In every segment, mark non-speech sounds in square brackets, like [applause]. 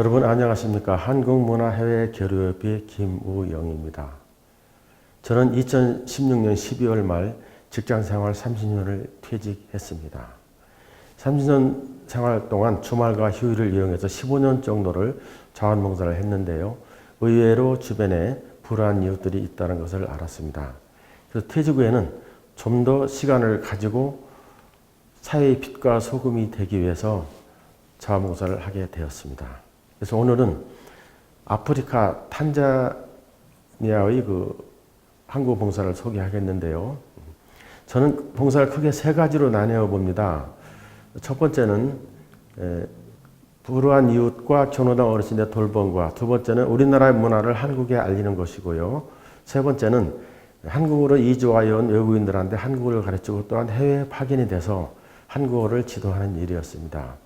여러분 안녕하십니까 한국문화해외 교류협의 김우영입니다. 저는 2016년 12월 말 직장생활 30년을 퇴직했습니다. 30년 생활 동안 주말과 휴일을 이용해서 15년 정도를 자원봉사를 했는데요. 의외로 주변에 불우한 이웃들이 있다는 것을 알았습니다. 그래서 퇴직 후에는 좀 더 시간을 가지고 사회의 빛과 소금이 되기 위해서 자원봉사를 하게 되었습니다. 그래서 오늘은 아프리카 탄자니아의 그 한국 봉사를 소개하겠는데요. 저는 봉사를 크게 세 가지로 나뉘어 봅니다. 첫 번째는 에, 불우한 이웃과 교노당 어르신의 돌봄과 두 번째는 우리나라의 문화를 한국에 알리는 것이고요. 세 번째는 한국으로 이주하여 온 외국인들한테 한국어를 가르치고 또한 해외 파견이 돼서 한국어를 지도하는 일이었습니다.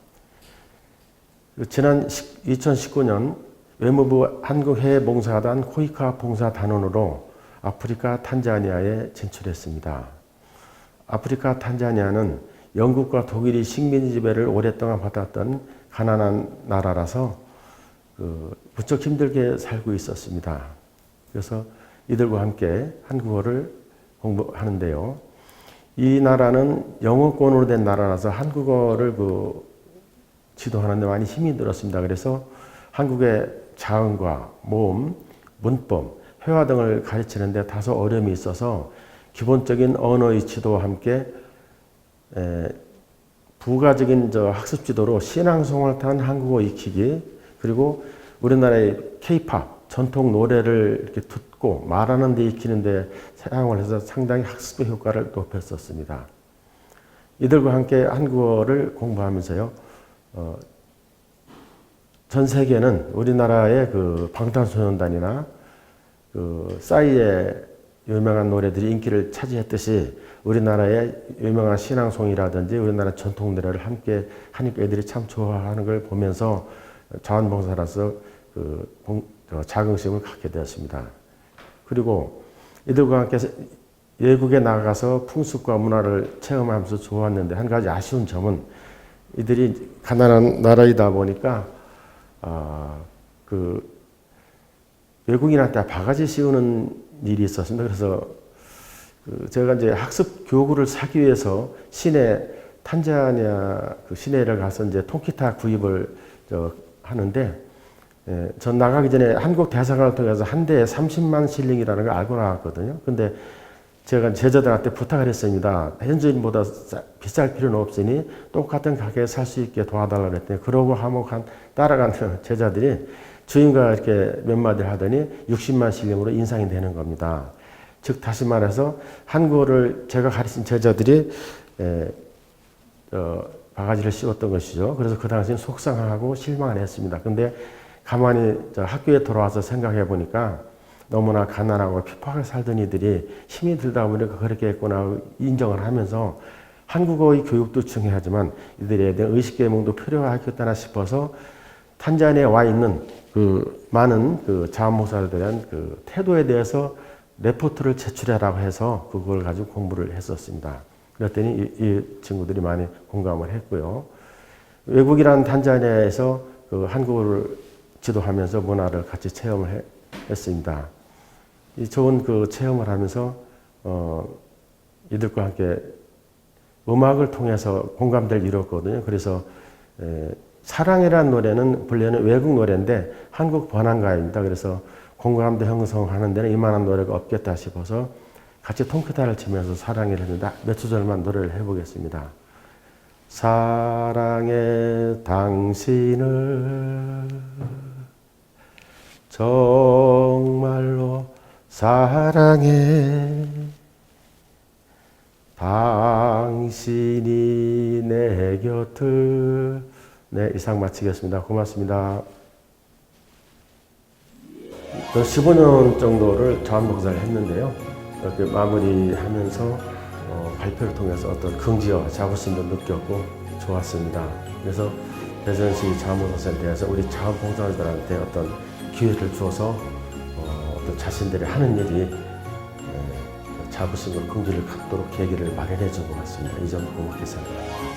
지난 2019년 외무부 한국해외봉사단 코이카 봉사 단원으로 아프리카 탄자니아에 진출했습니다. 아프리카 탄자니아는 영국과 독일이 식민 지배를 오랫동안 받았던 가난한 나라라서 그 무척 힘들게 살고 있었습니다. 그래서 이들과 함께 한국어를 공부하는데요. 이 나라는 영어권으로 된 나라라서 한국어를 그 지도하는데 많이 힘이 들었습니다. 그래서 한국의 자음과 모음, 문법, 회화 등을 가르치는데 다소 어려움이 있어서 기본적인 언어의 지도와 함께 에, 부가적인 저 학습 지도로 신앙송을 탄 한국어 익히기 그리고 우리나라의 케이팝 전통 노래를 이렇게 듣고 말하는 데 익히는 데 사용을 해서 상당히 학습 효과를 높였었습니다. 이들과 함께 한국어를 공부하면서요. 어, 전 세계는 우리나라의 그 방탄소년단이나 그 싸이의 유명한 노래들이 인기를 차지했듯이 우리나라의 유명한 신앙송이라든지 우리나라 전통 노래를 함께 하니까 애들이 참 좋아하는 걸 보면서 자원봉사로서 그 자긍심을 갖게 되었습니다. 그리고 이들과 함께 외국에 나가서 풍습과 문화를 체험하면서 좋았는데 한 가지 아쉬운 점은 이들이 가난한 나라이다 보니까 아, 그 외국인한테 바가지 씌우는 일이 있었습니다. 그래서 그 제가 이제 학습 교구를 사기 위해서 시내 탄자니아 그 시내를 가서 이제 통기타 구입을 하는데 예, 전 나가기 전에 한국 대사관을 통해서 한 대에 30만 실링이라는 걸 알고 나왔거든요. 근데 제가 제자들한테 부탁을 했습니다. 현지인보다 비쌀 필요는 없으니 똑같은 가격에 살 수 있게 도와달라고 그랬더니 그러고 하목한 따라가는 [laughs] 제자들이 주인과 이렇게 몇 마디를 하더니 60만 실링으로 인상이 되는 겁니다. 즉 다시 말해서 한국어를 제가 가르친 제자들이 에, 어, 바가지를 씌웠던 것이죠. 그래서 그 당시엔 속상하고 실망을 했습니다. 근데 가만히 학교에 돌아와서 생각해 보니까 너무나 가난하고 핍박을 살던 이들이 힘이 들다 보니까 그렇게 했구나 인정을 하면서 한국어의 교육도 중요하지만 이들에 대한 의식 계몽도 필요하겠다나 싶어서 탄자니아에 와 있는 그 많은 그 자원봉사에 대한 그 태도에 대해서 레포트를 제출해라고 해서 그걸 가지고 공부를 했었습니다. 그랬더니 이, 이 친구들이 많이 공감을 했고요. 외국이란 탄자니아에서 그 한국어를 지도하면서 문화를 같이 체험을 해, 했습니다. 이 좋은 그 체험을 하면서 어, 이들과 함께 음악을 통해서 공감대를 이뤘거든요. 그래서 에, 사랑이라는 노래는 본래는 외국 노래인데 한국 번안가입니다. 그래서 공감대 형성하는 데는 이만한 노래가 없겠다 싶어서 같이 통기타를 치면서 사랑을 했는데 몇 소절만 노래를 해보겠습니다. 사랑해 당신을 정말로 사랑해 당신이 내 곁을 네 이상 마치겠습니다. 고맙습니다. 15년 정도를 자원봉사를 했는데요. 이렇게 마무리하면서 어, 발표를 통해서 어떤 긍지와 자부심도 느꼈고 좋았습니다. 그래서 대전시 자원봉사센터에서 우리 자원봉사자들한테 어떤 기회를 주어서 어, 떤 자신들이 하는 일이 에, 자부심과 긍지를 갖도록 계기를 마련해 준 것 같습니다. 이 점 고맙게 생각합니다.